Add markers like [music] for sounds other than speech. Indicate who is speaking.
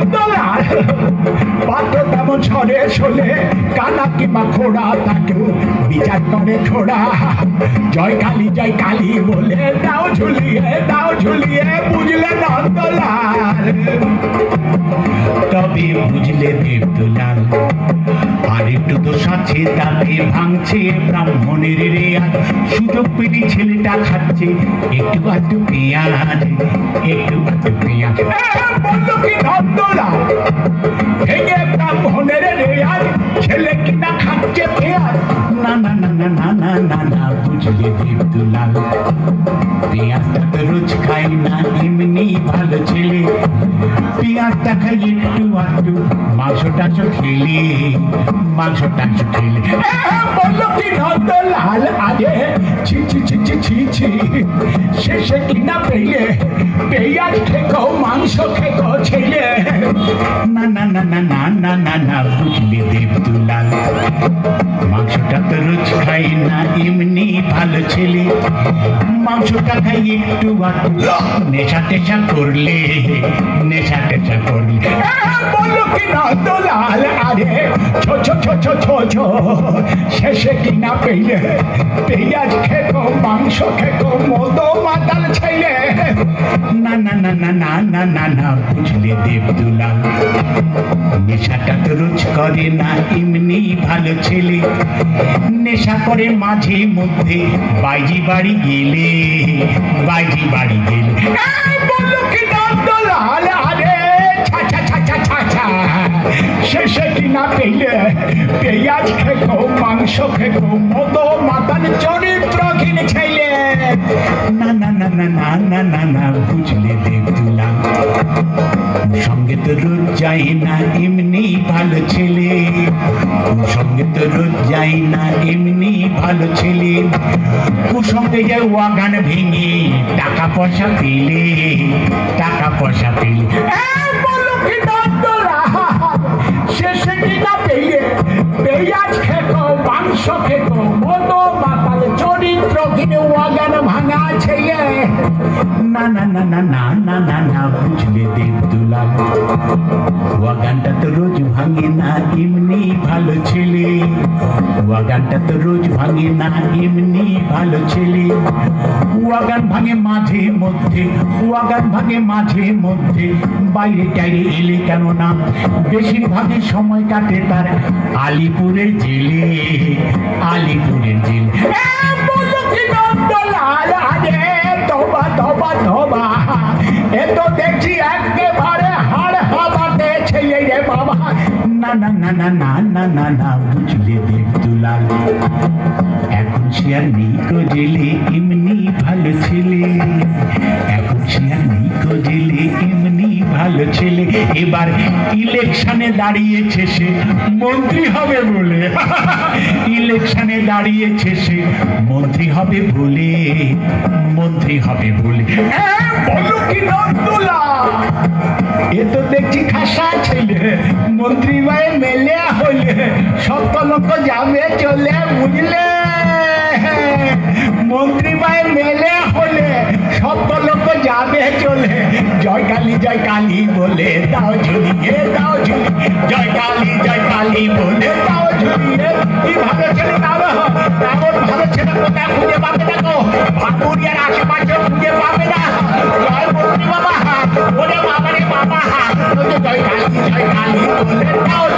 Speaker 1: নন্দলাল পাত্র তেমন কানা কিংবা খোড়া বিচার করে ছোড়া জয় কালী জয় কালী বলে দাও ঝুলিয়ে দাও ঝুলিয়ে বুঝলে নন্দলাল
Speaker 2: তবে বুঝলে আর একটু তো সাথে তাতে ভাঙছে ব্রাহ্মণের সুযোগ পেলে ছেলেটা খাচ্ছে। একটু আধটু পেঁয়াজ একটু আধটু পেঁয়াজ।
Speaker 1: কি নন্দলাল
Speaker 2: না বুঝলে দেবদুলাল পেঁয়াজটা তো রোজ খাই না এমনি ভালো ছেলে পেঁয়াজটা খাই একটু আধটু মাংস টাংস খেলে মাংস টাংস খেলে
Speaker 1: বলল কি নন্দলাল আগে ছি ছি ছি ছি ছি ছি শেষে কিনা পেয়ে পেঁয়াজ খেকো মাংস খেকো ছেলে
Speaker 2: না না না না না না না না বুঝলে দেবদুলাল মাংসটা তো রোজ খাই না এমনি ভালো ছেলে। মাংসটা খাই একটু নেশা টেশা করলে নেশা টেশা করলে।
Speaker 1: বলল কি নন্দলাল আরে ছো ছো ছো ছো ছো ছো। শেষে কিনা পেয়ে পেঁয়াজ খেকো মাংস খেকো মতো মাতাল ছেলে
Speaker 2: না না না না না না না না, বুঝলে দেবদুলাল নেশাটা তো রোজ করে না এমনি ভালো ছেলে। নেশা করে মাঝে মধ্যে বাইজি বাড়ি গেলে, বাইজি বাড়ি গেলে।
Speaker 1: বলল কি শেষে কিনা পেলে? পেঁয়াজ খেকো, মাংস খেকো মতো মাতাল, চরিত্রহীন ছেলে।
Speaker 2: না না না না না সঙ্গে তো রোজ যাই না এমনি ভালো ছেলে। সঙ্গে তো রোজ যাই না এমনি ভালো ছেলে। কুসঙ্গে যায় ওয়াগান ভেঙে টাকা পয়সা পেলে, টাকা পয়সা পেলে।
Speaker 1: ভাঙা
Speaker 2: না না না না না না না না বুঝলে ওয়াগানটা তো রোজ ভাঙে না এমনি ভালো ছেলে তো রোজ ভাঙে না এমনি ভালো ছেলে ভাঙে মাঝে মধ্যে ভাঙে মাঝে মধ্যে বাইরে টাইরে এলে কেন না বেশিরভাগই সময় কাটে তার আলিপুরের জেলে
Speaker 1: একেবারে হাড় হাবাতে ছেলে রে বাবা।
Speaker 2: না না না না না না না না, বুঝলে দেবদুলাল এখন সে আর নেই জেলে, এমনি ভালো ছেলে। এখন সে আর নেই জেলে ছেলে এবার ইলেকশনে দাঁড়িয়েছে সে। মন্ত্রী হবে বলে। [laughs] ইলেকশনে দাঁড়িয়েছে সে। মন্ত্রী হবে বলে, মন্ত্রী হবে বলে।
Speaker 1: এ তো দেখছি খাসা ছেলে। মন্ত্রী ভাই মেলে হলে সব লোক যাবে চলে বুঝলে? মন্ত্রী ভাই মেলে হলে সব লোক যাবে চলে। জয় কালী জয় কালী বলে দাও ঝুলিয়ে দাও ঝুলিয়ে। জয় কালী জয় কালী বলে দাও ঝুলিয়ে। কি ভালো ছেলে তাও তেমন ভালো ছেলে কোথায় খুঁজে পাবে না গো ভাবুরিয়ার আশেপাশে খুঁজে পাবে না। জয় বলি বাবা। ওরে বাবা। রে বাবা জয় কালী জয় কালী বলে